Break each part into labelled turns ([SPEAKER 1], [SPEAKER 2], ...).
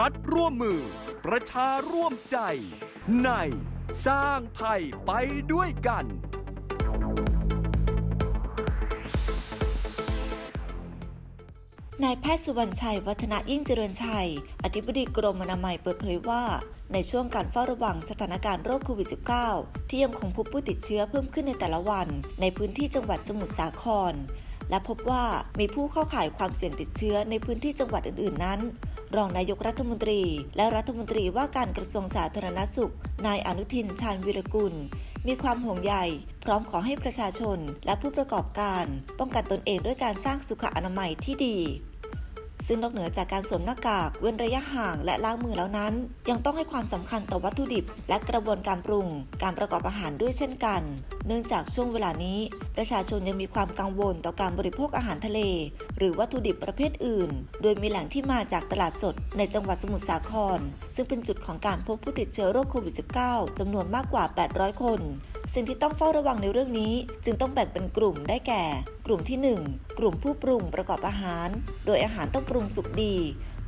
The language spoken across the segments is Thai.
[SPEAKER 1] รัฐร่วมมือ ประชาร่วมใจ ในสร้างไทยไปด้วยกัน
[SPEAKER 2] นายแพทย์สุวรรณชัย วัฒนะยิ่งเจริญชัย อธิบดีกรมอนามัยเปิดเผยว่า ในช่วงการเฝ้าระวังสถานการณ์โรคโควิด -19 ที่ยังคงพบผู้ติดเชื้อเพิ่มขึ้นในแต่ละวัน ในพื้นที่จังหวัดสมุทรสาคร และพบว่ามีผู้เข้าข่ายความเสี่ยงติดเชื้อในพื้นที่จังหวัดอื่น ๆ นั้น รองนายกรัฐมนตรี และรัฐมนตรีว่าการกระทรวงสาธารณสุข นายอนุทินชาญวิรกุล มีความห่วงใยพร้อมขอให้ประชาชนและผู้ประกอบการ ป้องกันตนเองด้วยการสร้างสุขอนามัยที่ดีซึ่งนอกเหนือจากการสวมหน้ากากเว้นระยะห่างและล้างมือแล้วนั้น ยังต้องให้ความสำคัญต่อวัตถุดิบ และกระบวนการปรุง การประกอบอาหารด้วยเช่นกัน เนื่องจากช่วงเวลานี้ ประชาชนยังมีความกังวลต่อการบริโภคอาหารทะเล หรือวัตถุดิบประเภทอื่น โดยมีแหล่งที่มาจากตลาดสดในจังหวัดสมุทรสาคร ซึ่งเป็นจุดของการพบผู้ติดเชื้อโรคโควิด -19 จำนวนมากกว่า 800 คน สิ่งที่ต้องเฝ้าระวังในเรื่องนี้ จึงต้องแบ่งเป็นกลุ่มได้แก่ กลุ่มที่ 1 กลุ่มผู้ปรุงประกอบอาหาร โดยอาหารต้องปรุงสุกดี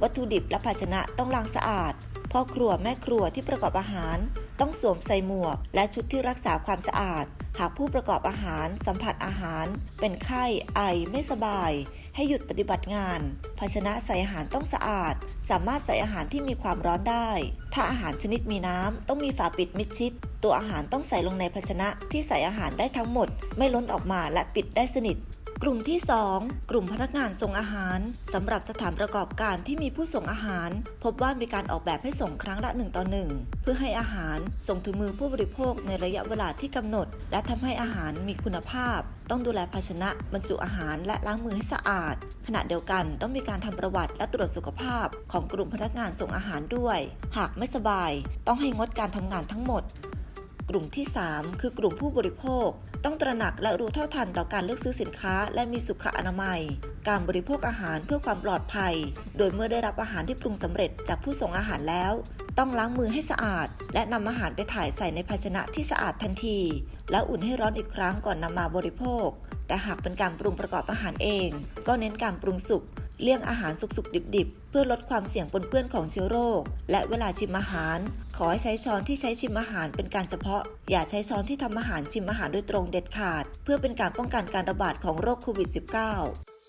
[SPEAKER 2] วัตถุดิบและภาชนะต้องล้างสะอาดพ่อครัวแม่ครัวที่ประกอบอาหาร ต้องสวมใส่หมวก และชุดที่รักษาความสะอาด หากผู้ประกอบอาหารสัมผัสอาหาร เป็นไข้ไอไม่สบาย ให้หยุดปฏิบัติงาน ภาชนะใส่อาหารต้องสะอาด สามารถใส่อาหารที่มีความร้อนได้ ถ้าอาหารชนิดมีน้ำต้องมีฝาปิดมิดชิด ตัวอาหารต้องใส่ลงในภาชนะที่ใส่อาหารได้ทั้งหมด ไม่ล้นออกมาและปิดได้สนิท กลุ่มที่ 2 กลุ่มพนักงานส่งอาหารสำหรับสถานประกอบการที่มีผู้ส่งอาหาร พบว่ามีการออกแบบให้ส่งครั้งละ1ต่อ1เพื่อให้อาหารส่งถึงมือผู้บริโภคในระยะเวลาที่กำหนด และทำให้อาหารมีคุณภาพ ต้องดูแลภาชนะบรรจุอาหารและล้างมือให้สะอาด ขณะเดียวกันต้องมีการทำประวัติและตรวจสุขภาพ ของกลุ่มพนักงานส่งอาหารด้วย หากไม่สบาย ต้องให้งดการทำงานทั้งหมด กลุ่มที่ 3 คือกลุ่มผู้บริโภค ต้องตระหนักและรู้เท่าทันต่อการเลือกซื้อสินค้า และมีสุขอนามัย การบริโภคอาหารเพื่อความปลอดภัย โดยเมื่อได้รับอาหารที่ปรุงสำเร็จจากผู้ส่งอาหารแล้ว ต้องล้างมือให้สะอาด และนำอาหารไปถ่ายใส่ในภาชนะที่สะอาดทันที แล้วอุ่นให้ร้อนอีกครั้งก่อนนำมาบริโภค แต่หากเป็นการปรุงประกอบอาหารเอง ก็เน้นการปรุงสุก เลี่ยงอาหารสุกๆ ดิบๆ เพื่อลดความเสี่ยงปนเปื้อนของเชื้อโรค และเวลาชิมอาหาร ขอให้ใช้ช้อนที่ใช้ชิมอาหารเป็นการเฉพาะ อย่าใช้ช้อนที่ทำอาหารชิมอาหารโดยตรงเด็ดขาด เพื่อเป็นการป้องกันการระบาดของโรคโควิด -19